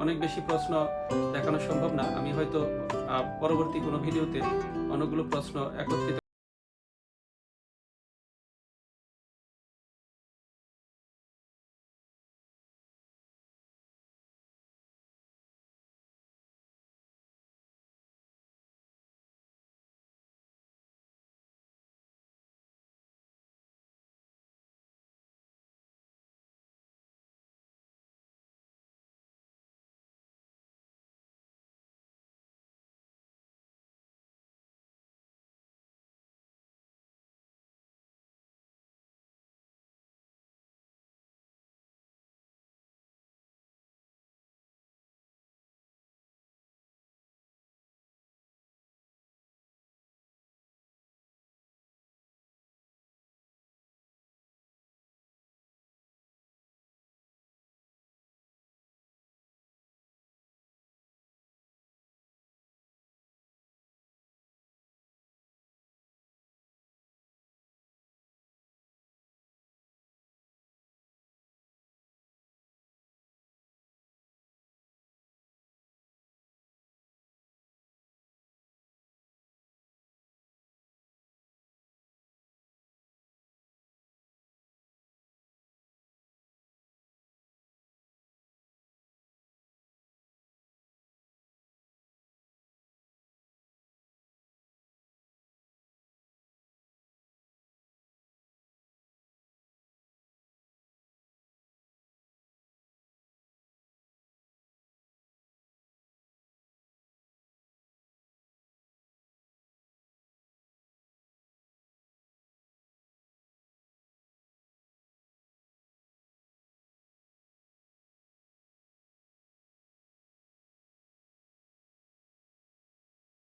অনেক বেশি প্রশ্ন দেখানো সম্ভব না। আমি হয়তো আহ, পরবর্তী কোনো ভিডিওতে অনেকগুলো প্রশ্ন একত্রিত